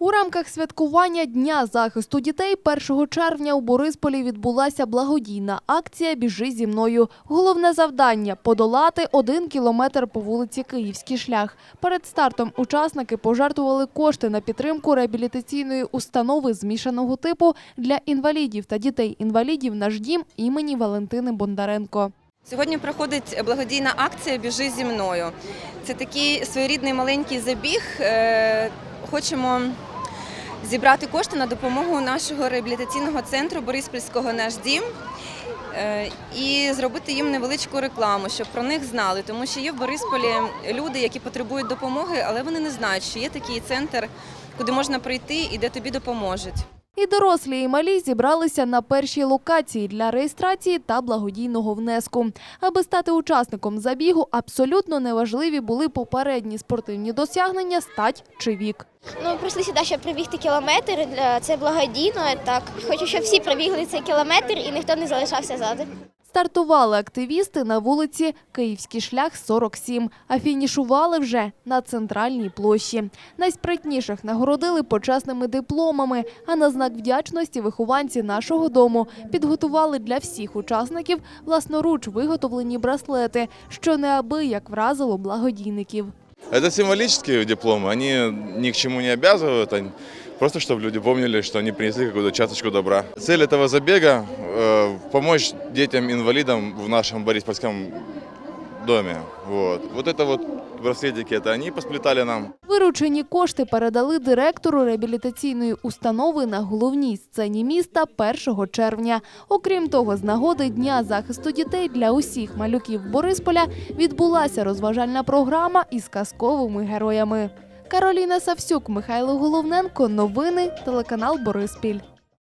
У рамках святкування Дня захисту дітей 1 червня у Борисполі відбулася благодійна акція Біжи зі мною. Головне завдання подолати один кілометр по вулиці Київський шлях. Перед стартом учасники пожертвували кошти на підтримку реабілітаційної установи змішаного типу для інвалідів та дітей-інвалідів «Наш дім» імені Валентини Бондаренко. Сьогодні проходить благодійна акція Біжи зі мною. Це такий своєрідний маленький забіг. Е, Хочемо зібрати кошти на допомогу нашого реабілітаційного центру Бориспільського наш дім е, і зробити їм невеличку рекламу, щоб про них знали. Тому що є в Борисполі люди, які потребують допомоги, але вони не знають, що є такий центр, куди можна прийти і де тобі допоможуть. І дорослі, і малі зібралися на першій локації для реєстрації та благодійного внеску. Аби стати учасником забігу, абсолютно неважливі були попередні спортивні досягнення, стать чи вік. Ну, прийшли сюди, щоб пробігти кілометр. Е, Це благодійно. Так хочу, щоб всі пробігли цей кілометр і ніхто не залишався ззаду. Стартували активісти на вулиці Київський шлях 47, а фінішували вже на центральній площі. Найспритніших нагородили почесними дипломами, а на знак вдячності вихованці нашого дому підготували для всіх учасників власноруч виготовлені браслети, що неабияк вразило благодійників. Это символические дипломы, они ни к чему не обязывают, они- просто чтобы люди помнили, что они принесли какую-то часточку добра. Цель этого забега э, – помочь детям-инвалидам в нашем Бориспольском доме. Вот. вот это вот браслетики, это они посплетали нам. Виручені кошти передали директору реабілітаційної установи на головній сцені міста 1 червня. Окрім того, з нагоди Дня захисту дітей для усіх малюків Борисполя відбулася розважальна програма із казковими героями. Кароліна Савсюк, Михайло Головненко. Новини телеканал Бориспіль.